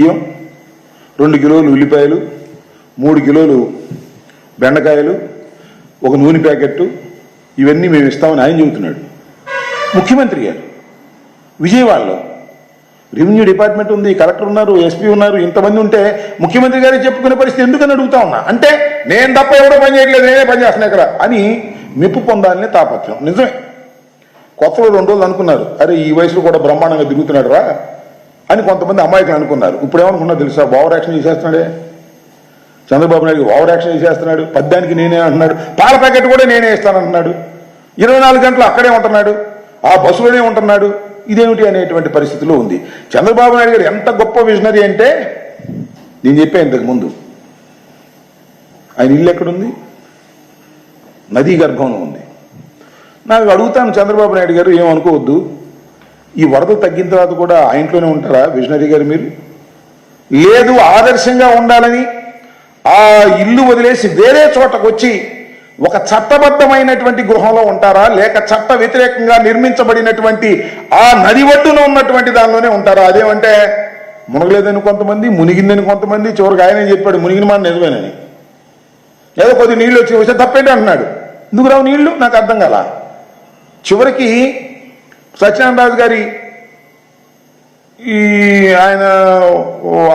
బియ్యం రెండు కిలోలు ఉల్లిపాయలు మూడు కిలోలు బెండకాయలు ఒక నూనె ప్యాకెట్టు ఇవన్నీ మేము ఇస్తామని ఆయన చెబుతున్నాడు. ముఖ్యమంత్రి గారు విజయవాడలో రెవెన్యూ డిపార్ట్మెంట్ ఉంది కలెక్టర్ ఉన్నారు ఎస్పీ ఉన్నారు ఇంతమంది ఉంటే ముఖ్యమంత్రి గారే చెప్పుకునే పరిస్థితి ఎందుకని అడుగుతా ఉన్నా? అంటే నేను తప్ప ఎవడో పని చేయట్లేదు నేనే పని చేస్తున్నా ఇక్కడ అని మెప్పు పొందాలనే తాపత్రం నిజమే. కొత్తలో రెండు రోజులు అనుకున్నారు. అరే ఈ వయసులో కూడా బ్రహ్మాండంగా తిరుగుతున్నాడు రా అని కొంతమంది అమాయకులు అనుకున్నారు. ఇప్పుడు ఏమనుకున్నా తెలుసా? ఓవర్ యాక్షన్ చేసేస్తున్నాడే? చంద్రబాబు నాయుడు ఓవర్ యాక్షన్ చేసేస్తున్నాడు. పద్యానికి నేనే అంటున్నాడు. పాల ప్యాకెట్ కూడా నేనే ఇస్తానంటున్నాడు. ఇరవై నాలుగు గంటలు అక్కడే ఉంటున్నాడు. ఆ బస్సులోనే ఉంటున్నాడు. ఇదేమిటి అనేటువంటి పరిస్థితిలో ఉంది. చంద్రబాబు నాయుడు గారు ఎంత గొప్ప విజనరీ అంటే నేను చెప్పాను ఇంతకుముందు ఆయన ఇల్లు ఎక్కడుంది? నదీ గర్భంలో ఉంది. నాకు అడుగుతాను చంద్రబాబు నాయుడు గారు ఏమనుకోవద్దు. ఈ వరద తగ్గిన తర్వాత కూడా ఆ ఇంట్లోనే ఉంటారా విజనరీ గారు మీరు? లేదు ఆదర్శంగా ఉండాలని ఆ ఇల్లు వదిలేసి వేరే చోటకు వచ్చి ఒక చట్టబద్ధమైనటువంటి గృహంలో ఉంటారా? లేక చట్ట వ్యతిరేకంగా నిర్మించబడినటువంటి ఆ నది ఒడ్డున ఉన్నటువంటి దానిలోనే ఉంటారా? అదేమంటే మునగలేదని కొంతమంది మునిగిందని కొంతమంది చివరికి ఆయనే చెప్పాడు మునిగిన మాట నిజమేనని. ఏదో కొద్ది నీళ్ళు వచ్చి వస్తే తప్పేంటి? అంటున్నాడు. ఎందుకు రావు నీళ్ళు నాకు అర్థం కాల. చివరికి సత్యనారాయణ రాజు గారి ఈ ఆయన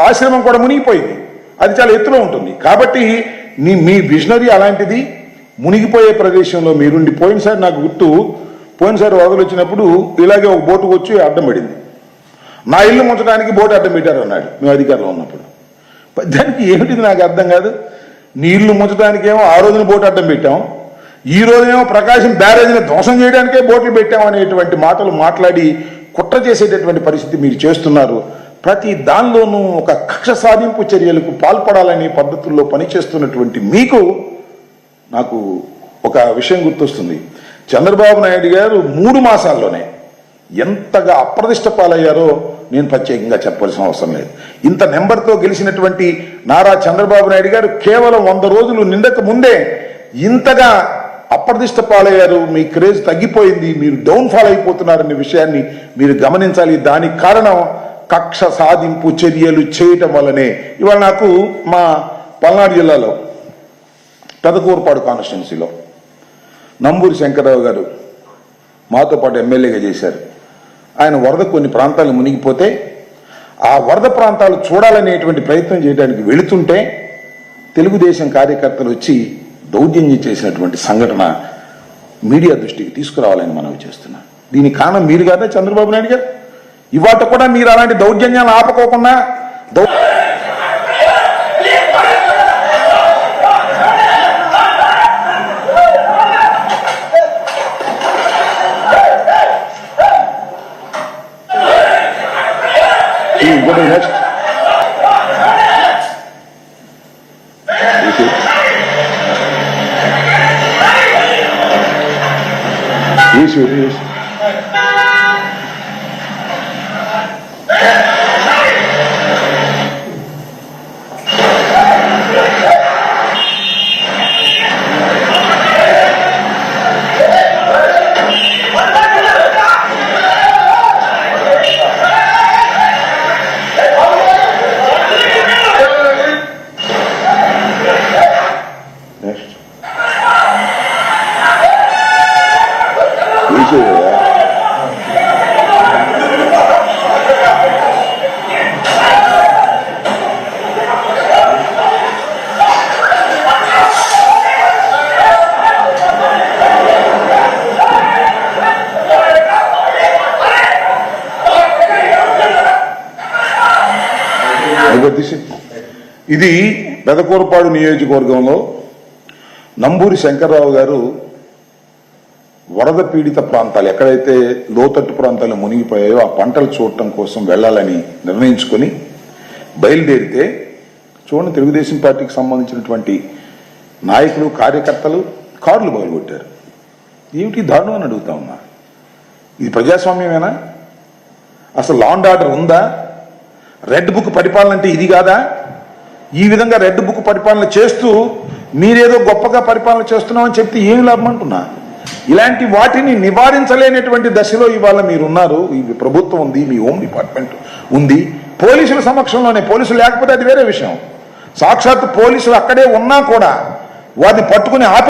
ఆశ్రమం కూడా మునిగిపోయింది. అది చాలా ఎత్తులో ఉంటుంది. కాబట్టి నీ మీ విజనరీ అలాంటిది మునిగిపోయే ప్రదేశంలో మీరుండి పోయినసారి నాకు గుర్తు పోయినసారి వరదలు వచ్చినప్పుడు ఇలాగే ఒక బోటు వచ్చి అడ్డం పడింది. నా ఇల్లు ముంచడానికి బోటు అడ్డం పెట్టారు అన్నాడు. మేము అధికారంలో ఉన్నప్పుడు. దానికి ఏమిటిది నాకు అర్థం కాదు. నీ ఇల్లు ముంచడానికేమో ఆ రోజున బోటు అడ్డం పెట్టాం. ఈ రోజేమో ప్రకాశం బ్యారేజ్ని ధ్వంసం చేయడానికే బోట్లు పెట్టామనేటువంటి మాటలు మాట్లాడి కుట్ర చేసేటటువంటి పరిస్థితి మీరు చేస్తున్నారు. ప్రతి దానిలోనూ ఒక కక్ష సాధింపు చర్యలకు పాల్పడాలనే పద్ధతుల్లో పనిచేస్తున్నటువంటి మీకు నాకు ఒక విషయం గుర్తొస్తుంది. చంద్రబాబు నాయుడు గారు మూడు మాసాల్లోనే ఎంతగా అప్రదిష్ట పాలయ్యారో నేను ప్రత్యేకంగా చెప్పాల్సిన అవసరం లేదు. ఇంత నెంబర్తో గెలిచినటువంటి నారా చంద్రబాబు నాయుడు గారు కేవలం వంద రోజులు నిండక ముందే ఇంతగా అప్రదిష్ట పాలయ్యారు మీ క్రేజ్ తగ్గిపోయింది మీరు డౌన్ ఫాల్ అయిపోతున్నారనే విషయాన్ని మీరు గమనించాలి. దానికి కారణం కక్ష సాధింపు చర్యలు చేయటం వల్లనే. ఇవాళ నాకు మా పల్నాడు జిల్లాలో పెదకూరుపాడు కాన్స్టిట్యున్సీలో నంబూరి శంకరరావు గారు మాతో పాటు ఎమ్మెల్యేగా చేశారు. ఆయన వరద కొన్ని ప్రాంతాలు మునిగిపోతే ఆ వరద ప్రాంతాలు చూడాలనేటువంటి ప్రయత్నం చేయడానికి వెళుతుంటే తెలుగుదేశం కార్యకర్తలు వచ్చి దౌర్జన్యం చేసినటువంటి సంఘటన మీడియా దృష్టికి తీసుకురావాలని మనవి చేస్తున్నా. దీనికి కారణం మీరు కాదా చంద్రబాబు నాయుడు గారు? ఇవాట కూడా మీరు అలాంటి దౌర్జన్యాలు ఆపకోకుండా దౌ Hmm, Yes, it is. ఇది పెదకూరపాడు నియోజకవర్గంలో నంబూరి శంకర్రావు గారు వరద పీడిత ప్రాంతాలు ఎక్కడైతే లోతట్టు ప్రాంతాలు మునిగిపోయాయో ఆ పంటలు చూడటం కోసం వెళ్ళాలని నిర్ణయించుకొని బయలుదేరితే చూడండి తెలుగుదేశం పార్టీకి సంబంధించినటువంటి నాయకులు కార్యకర్తలు కార్లు బయలుగొట్టారు ఏమిటి దారుణం అని అడుగుతా ఉన్నా? ఇది ప్రజాస్వామ్యమేనా? అసలు లాండ్ ఆర్డర్ ఉందా? రెడ్ బుక్ పరిపాలన అంటే ఇది కాదా? ఈ విధంగా రెడ్ బుక్ పరిపాలన చేస్తూ మీరేదో గొప్పగా పరిపాలన చేస్తున్నామని చెప్తే ఏం లాభం అంటున్నా? ఇలాంటి వాటిని నివారించలేనటువంటి దశలో ఇవాళ మీరున్నారు. ఈ ప్రభుత్వం ఉంది మీ హోమ్ డిపార్ట్మెంట్ ఉంది. పోలీసుల సమక్షంలోనే పోలీసులు లేకపోతే అది వేరే విషయం. సాక్షాత్ పోలీసులు అక్కడే ఉన్నా కూడా వారిని పట్టుకుని ఆపి